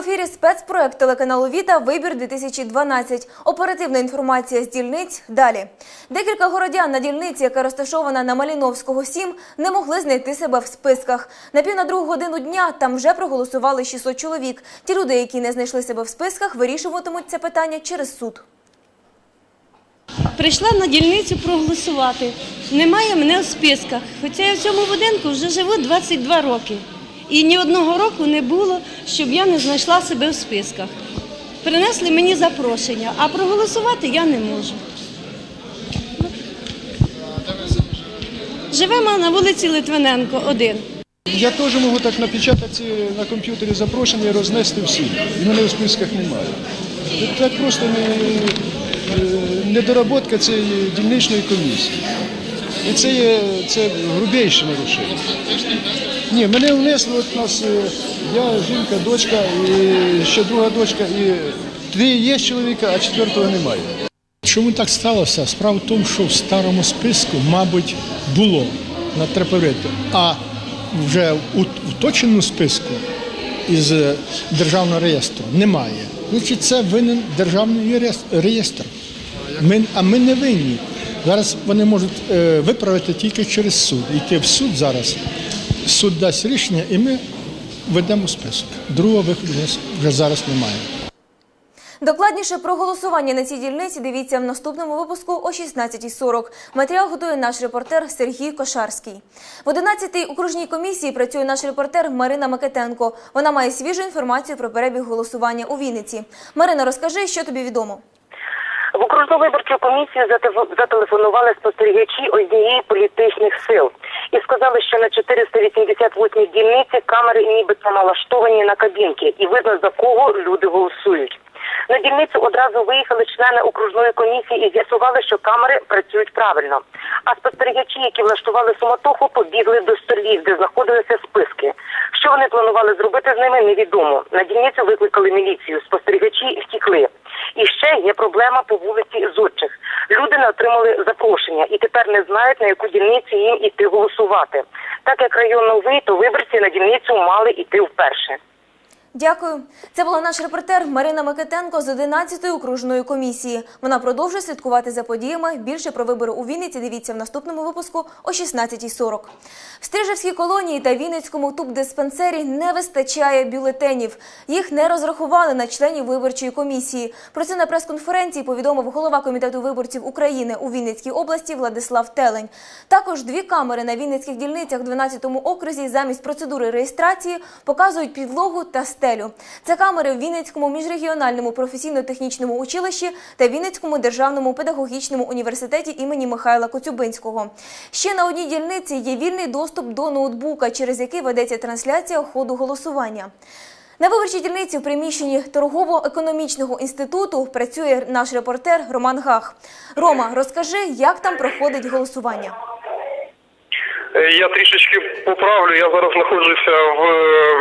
ефірі спецпроект телеканалу Віта Вибір 2012. Оперативна інформація з дільниць. Далі декілька городян на дільниці, яка розташована на Маліновського 7, не могли знайти себе в списках. На пів на другу годину дня там вже проголосували 600 чоловік. Ті люди, які не знайшли себе в списках, вирішуватимуть це питання через суд. Прийшла на дільницю проголосувати. Немає мене в списках. Хоча я в цьому будинку вже живу 22 роки. І ні одного року не було, щоб я не знайшла себе в списках. Принесли мені запрошення, а проголосувати я не можу. Живемо на вулиці Литвиненко, 1. Я теж можу так напечатати на комп'ютері запрошення і рознести всім. І мене в списках немає. Це просто не, е, недоработка цієї дільничної комісії. І це є це грубейше нарушення. Ні, мене внесли, от нас, е, я, жінка, дочка, і ще друга дочка, і три є чоловіка, а четвертого немає. Чому так сталося? Справа в тому, що в старому списку, мабуть, було на Трепевити, а вже у уточненому списку із е, державного реєстру немає. Значить, це винен державний реєстр. Ми, а ми не винні. Зараз вони можуть е, виправити тільки через суд. Йти в суд зараз. Суд дасть рішення, і ми ведемо список. Другого виходу нас вже зараз немає. Докладніше про голосування на цій дільниці дивіться в наступному випуску о 16.40. Матеріал готує наш репортер Сергій Кошарський. В 11-й окружній комісії працює наш репортер Марина Микитенко. Вона має свіжу інформацію про перебіг голосування у Вінниці. Марина, розкажи, що тобі відомо. В окружну виборчу комісію зате- зателефонували спостерігачі однієї політичних сил і сказали, що на 488-й дільниці камери нібито налаштовані на кабінки, і видно за кого люди голосують. На дільницю одразу виїхали члени окружної комісії і з'ясували, що камери працюють правильно. А спостерігачі, які влаштували суматоху, побігли до столів, де знаходилися списки. Що вони планували зробити з ними, невідомо. На дільницю викликали міліцію. Спостерігачі втікли. І ще є проблема по вулиці Зодчих. Люди не отримали запрошення і тепер не знають на яку дільницю їм іти голосувати. Так як район новий, то виборці на дільницю мали іти вперше. Дякую. Це була наш репортер Марина Микитенко з 11-ї окружної комісії. Вона продовжує слідкувати за подіями. Більше про вибори у Вінниці дивіться в наступному випуску о 16.40. В Стрижевській колонії та Вінницькому тубдиспансері не вистачає бюлетенів. Їх не розрахували на членів виборчої комісії. Про це на прес-конференції повідомив голова комітету виборців України у Вінницькій області Владислав Телень. Також дві камери на Вінницьких дільницях в 12-му окрузі замість процедури реєстрації показують підлогу та стелю. Це камери в Вінницькому міжрегіональному професійно-технічному училищі та Вінницькому державному педагогічному університеті імені Михайла Коцюбинського. Ще на одній дільниці є вільний доступ до ноутбука, через який ведеться трансляція ходу голосування. На виборчій дільниці в приміщенні торгово-економічного інституту працює наш репортер Роман Гах. Рома, розкажи, як там проходить голосування. Е, Я трішечки поправлю. Я зараз знаходжуся в,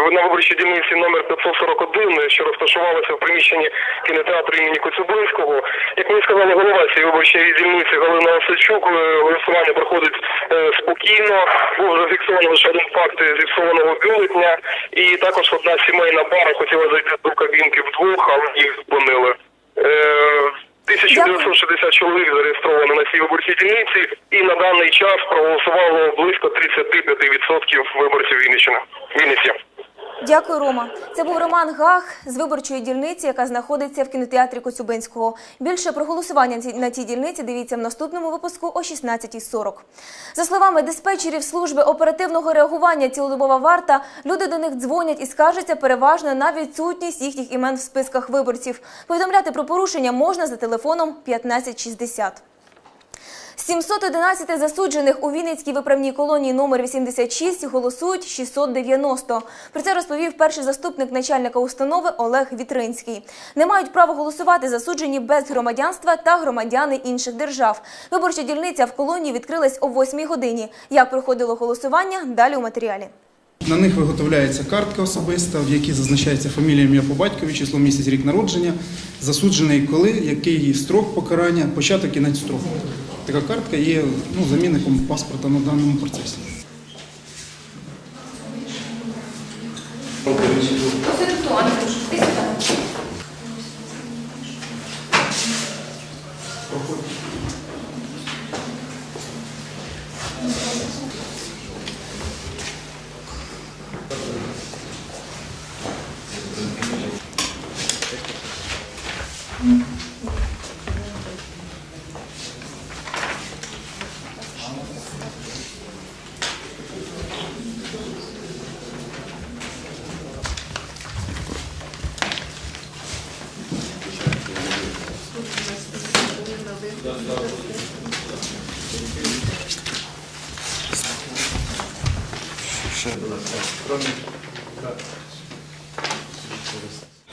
в на виборчій дільниці номер 541, що розташувалася в приміщенні кінотеатру імені Коцюбинського. Як мені сказала голова цієї виборчої дільниці Галина Осадчук, е, голосування проходить е, спокійно. Був зафіксовано лише один факт зіпсованого бюлетня, і також одна сімейна пара хотіла зайти до кабінки вдвох, але їх зупинили. Е, 1960 чоловік зареєстровано на цій виборчій дільниці, і на даний час проголосувало близько 35% виборців Вінниччини. Вінниці. Дякую, Рома. Це був Роман Гах з виборчої дільниці, яка знаходиться в кінотеатрі Коцюбинського. Більше про голосування на цій дільниці дивіться в наступному випуску о 16.40. За словами диспетчерів служби оперативного реагування цілодобова варта, люди до них дзвонять і скаржаться переважно на відсутність їхніх імен в списках виборців. Повідомляти про порушення можна за телефоном 1560. З 711 засуджених у Вінницькій виправній колонії номер 86 голосують 690. Про це розповів перший заступник начальника установи Олег Вітринський. Не мають права голосувати засуджені без громадянства та громадяни інших держав. Виборча дільниця в колонії відкрилась о 8 годині. Як проходило голосування? Далі у матеріалі. На них виготовляється картка особиста, в якій зазначається фамілія, ім'я по батькові, число місяць, рік народження, засуджений коли, який строк покарання, початок кінець строку. Така картка є ну, замінником паспорта на даному процесі.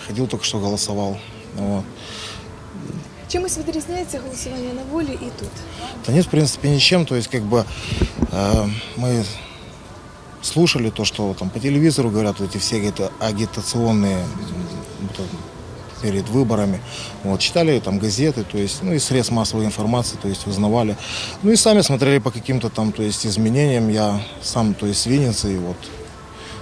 Ходил только что голосовал. Вот. Чимось відрізняється голосування на волі і тут. Да нет, в принципе, ничем. То есть, как бы э, мы слушали то, что там по телевизору говорят, вот эти все говорит, агитационные м, вот, перед выборами. Вот, читали там газеты, то есть, ну и средств массовой информации, то есть узнавали. Ну и сами смотрели по каким-то там, то есть, изменениям. Я сам, то есть, с Винницы, и вот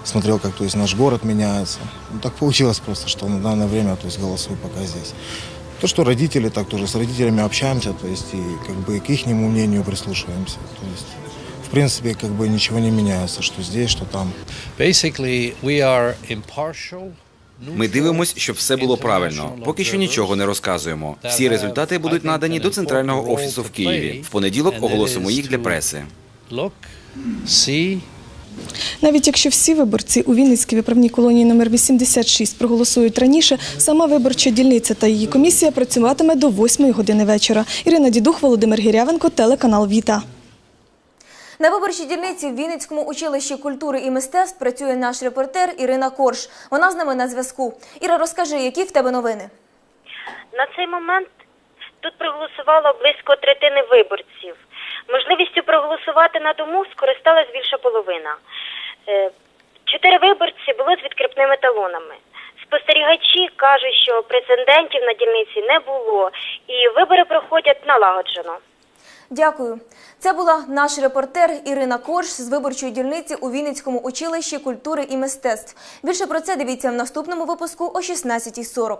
смотрел, как, то есть, наш город меняется. Ну, так получилось просто, что на данное время, то есть, голосую пока здесь. То, что родители, так тоже с родителями общаемся, то есть, и как бы к их мнению прислушиваемся. То есть, в принципе, как бы ничего не меняется, что здесь, что там. Basically, we are impartial. Ми дивимось, щоб все було правильно. Поки що нічого не розказуємо. Всі результати будуть надані до центрального офісу в Києві. В понеділок оголосимо їх для преси. Навіть якщо всі виборці у Вінницькій виправній колонії номер 86 проголосують раніше, сама виборча дільниця та її комісія працюватиме до 8 години вечора. Ірина Дідух, Володимир Гірявенко, телеканал Віта. На виборчій дільниці в Вінницькому училищі культури і мистецтв працює наш репортер Ірина Корж. Вона з нами на зв'язку. Іра, розкажи, які в тебе новини? На цей момент тут проголосувало близько третини виборців. Можливістю проголосувати на дому скористалась більша половина. Е, Чотири виборці були з відкріпними талонами. Спостерігачі кажуть, що прецедентів на дільниці не було, і вибори проходять налагоджено. Дякую. Це була наш репортер Ірина Корж з виборчої дільниці у Вінницькому училищі культури і мистецтв. Більше про це дивіться в наступному випуску о 16.40.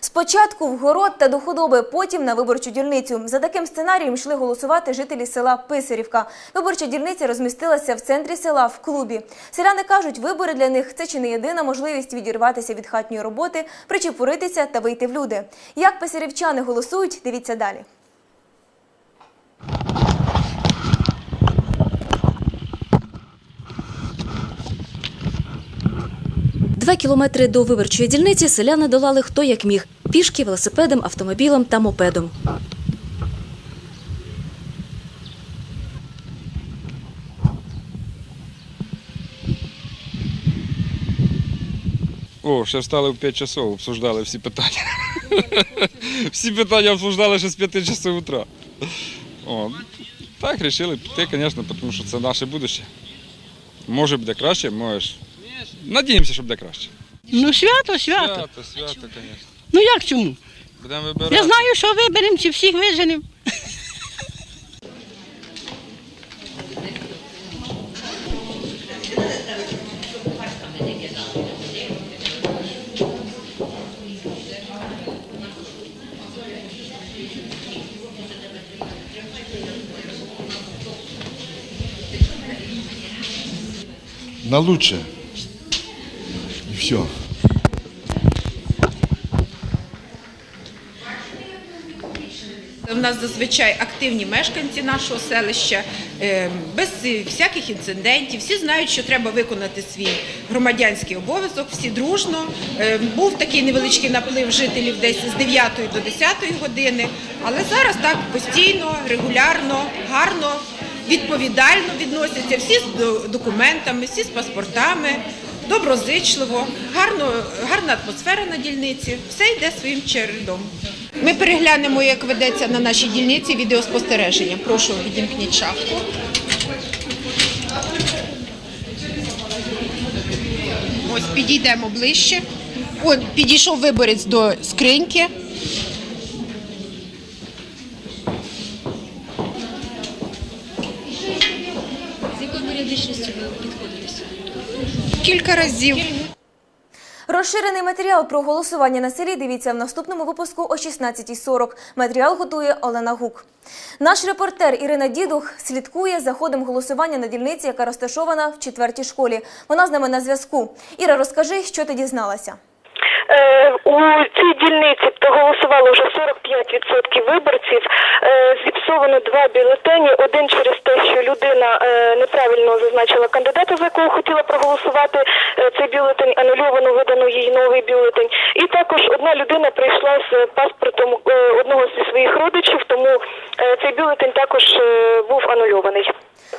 Спочатку в город та до худоби, потім на виборчу дільницю. За таким сценарієм йшли голосувати жителі села Писарівка. Виборча дільниця розмістилася в центрі села в клубі. Селяни кажуть, вибори для них це чи не єдина можливість відірватися від хатньої роботи, причепуритися та вийти в люди. Як писарівчани голосують, дивіться далі. Два кілометри до виборчої дільниці селяни долали хто як міг пішки, велосипедом, автомобілем та мопедом. О, ще встали в 5 часов, обсуждали всі питання. всі питання обсуждали ще з 5 часов утра. О, так, вирішили піти, звісно, тому що це наше будущее. Може буде краще, можеш. Надіємося, що буде краще. Ну свято, свято. Свято, свято, звісно. Ну як чому? Будемо вибирати. Я знаю, що виберемо, чи всіх виженемо. На лучше. Все. У нас зазвичай активні мешканці нашого селища, е, без всяких інцидентів. Всі знають, що треба виконати свій громадянський обов'язок, всі дружно. Е, Був такий невеличкий наплив жителів десь з 9 до 10 години, але зараз так постійно, регулярно, гарно, відповідально відносяться всі з документами, всі з паспортами. Доброзичливо, гарно, гарна атмосфера на дільниці, все йде своїм чередом. Ми переглянемо, як ведеться на нашій дільниці відеоспостереження. Прошу, відімкніть шафку. Ось підійдемо ближче. О, підійшов виборець до скриньки. Кілька разів. Розширений матеріал про голосування на селі дивіться в наступному випуску о 16.40. Матеріал готує Олена Гук. Наш репортер Ірина Дідух слідкує за ходом голосування на дільниці, яка розташована в четвертій школі. Вона з нами на зв'язку. Іра, розкажи, що ти дізналася. Е, У цій дільниці проголосувало вже 45% виборців. Е, Зіпсовано два бюлетені. Один через те, що людина е, неправильно зазначила кандидата, за якого хотіла проголосувати. Цей бюлетень анульовано, видано їй новий бюлетень. І також одна людина прийшла з паспортом одного зі своїх родичів, тому цей бюлетень також був анульований.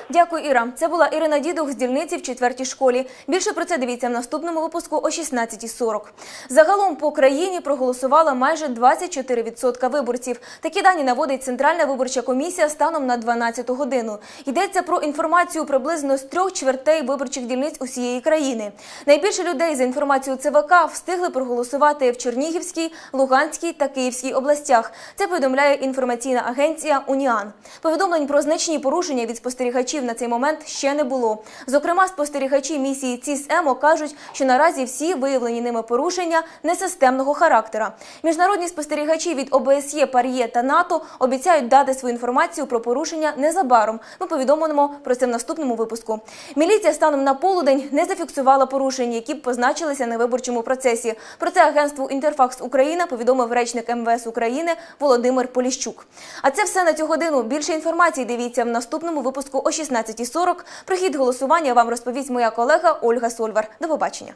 Дякую, Іра. Це була Ірина Дідух з дільниці в четвертій школі. Більше про це дивіться в наступному випуску о 16.40. Загалом по країні проголосувало майже 24% виборців. Такі дані наводить Центральна виборча комісія станом на 12 годину. Йдеться про інформацію приблизно з трьох чвертей виборчих дільниць усієї країни. Найбільше людей за інформацією ЦВК встигли проголосувати в Чернігівській, Луганській та Київській областях. Це повідомляє інформаційна агенція Уніан. Повідомлень про значні порушення від спостерігачів на цей момент ще не було. Зокрема, спостерігачі місії ЦІС-ЕМО кажуть, що наразі всі виявлені ними порушення несистемного характера. Міжнародні спостерігачі від ОБСЄ, ПАРЄ та НАТО обіцяють дати свою інформацію про порушення незабаром. Ми повідомимо про це в наступному випуску. Міліція станом на полудень не зафіксувала порушень, які б позначилися на виборчому процесі. Про це агентству Інтерфакс Україна повідомив речник МВС України Володимир Поліщук. А це все на цю годину. Більше інформації дивіться в наступному випуску о 16.40. Про хід голосування вам розповість моя колега Ольга Сольвар. До побачення.